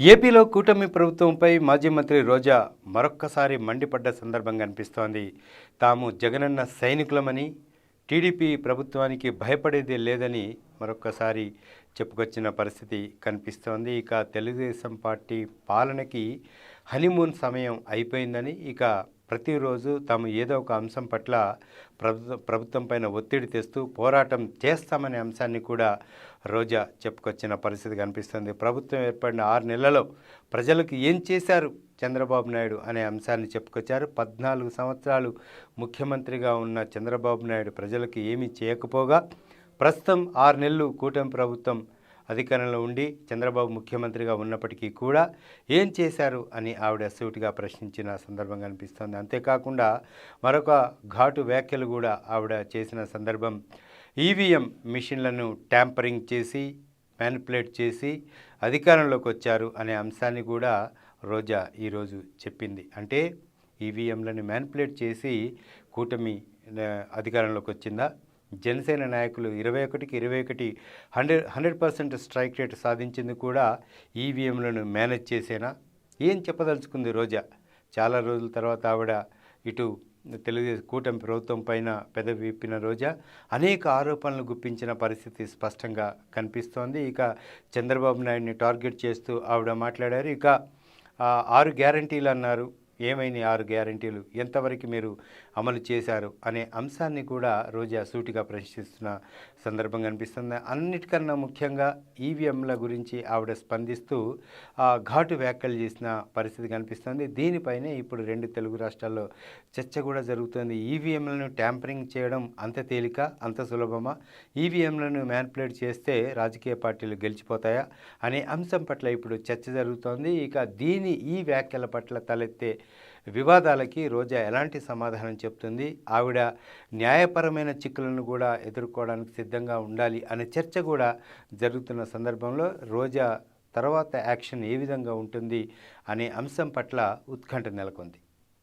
ఏపీలో కూటమి ప్రభుత్వంపై మాజీ మంత్రి రోజా మరొక్కసారి మండిపడ్డ సందర్భం కనిపిస్తోంది తాము జగనన్న సైనికులమని టీడీపీ ప్రభుత్వానికి భయపడేది లేదని మరొక్కసారి చెప్పుకొచ్చిన పరిస్థితి కనిపిస్తోంది. ఇక తెలుగుదేశం పార్టీ పాలనకి హనీమూన్ సమయం అయిపోయిందని ఇక ప్రతిరోజు తాము ఏదో ఒక అంశం పట్ల ప్రభుత్వ ప్రభుత్వం పైన ఒత్తిడి తెస్తూ పోరాటం చేస్తామనే అంశాన్ని కూడా రోజా చెప్పుకొచ్చిన పరిస్థితి కనిపిస్తుంది. ప్రభుత్వం ఏర్పడిన ఆరు నెలల్లో ప్రజలకు ఏం చేశారు చంద్రబాబు నాయుడు అనే అంశాన్ని చెప్పుకొచ్చారు. పద్నాలుగు సంవత్సరాలు ముఖ్యమంత్రిగా ఉన్న చంద్రబాబు నాయుడు ప్రజలకు ఏమీ చేయకపోగా ప్రస్తుతం ఆరు నెలలు కూటమి ప్రభుత్వం అధికారంలో ఉండి చంద్రబాబు ముఖ్యమంత్రిగా ఉన్నప్పటికీ కూడా ఏం చేశారు అని ఆవిడ సూటిగా ప్రశ్నించిన సందర్భం కనిపిస్తోంది అంతేకాకుండా మరొక ఘాటు వ్యాఖ్యలు కూడా ఆవిడ చేసిన సందర్భం ఈవీఎం మిషన్లను ట్యాంపరింగ్ చేసి మ్యానిపులేట్ చేసి అధికారంలోకి వచ్చారు అనే అంశాన్ని కూడా రోజా ఈరోజు చెప్పింది. అంటే ఈవీఎంలను మ్యానిపులేట్ చేసి కూటమి అధికారంలోకి వచ్చిందా? జనసేన నాయకులు ఇరవై ఒకటికి ఇరవై ఒకటి hundred hundred percent strike rate సాధించింది కూడా ఈవీఎంలను మేనేజ్ చేసేనా? ఏం చెప్పదలుచుకుంది రోజా? చాలా రోజుల తర్వాత ఆవిడ ఇటు తెలుగుదేశం కూటమి ప్రభుత్వం పైన పెదవి విప్పిన రోజా అనేక ఆరోపణలు గుప్పించిన పరిస్థితి స్పష్టంగా కనిపిస్తోంది. ఇక చంద్రబాబు నాయుడిని టార్గెట్ చేస్తూ ఆవిడ మాట్లాడారు. ఇక ఆరు గ్యారంటీలు అన్నారు. ఏమైంది ఆరు గ్యారంటీలు? ఎంతవరకు మీరు అమలు చేశారు? అనే అంశాన్ని కూడా రోజా సూటిగా ప్రశ్నిస్తున్న సందర్భం కనిపిస్తుంది. అన్నిటికన్నా ముఖ్యంగా ఈవీఎంల గురించి ఆవిడ స్పందిస్తూ ఆ, ఘాటు వ్యాఖ్యలు చేసిన పరిస్థితి కనిపిస్తుంది. దీనిపైనే ఇప్పుడు రెండు తెలుగు రాష్ట్రాల్లో చర్చ కూడా జరుగుతుంది. ఈవీఎంలను ట్యాంపరింగ్ చేయడం అంత తేలిక అంత సులభమా? ఈవీఎంలను మ్యాన్పులేట్ చేస్తే రాజకీయ పార్టీలు గెలిచిపోతాయా? అనే అంశం పట్ల ఇప్పుడు చర్చ జరుగుతోంది. ఇక దీని ఈ వ్యాఖ్యల పట్ల తలెత్తే వివాదాలకి రోజా ఎలాంటి సమాధానం చెప్తుంది? ఆవిడ న్యాయపరమైన చిక్కులను కూడా ఎదుర్కోవడానికి సిద్ధంగా ఉండాలి అనే చర్చ కూడా జరుగుతున్న సందర్భంలో రోజా తర్వాత యాక్షన్ ఏ విధంగా ఉంటుంది అనే అంశం పట్ల ఉత్కంఠ నెలకొంది.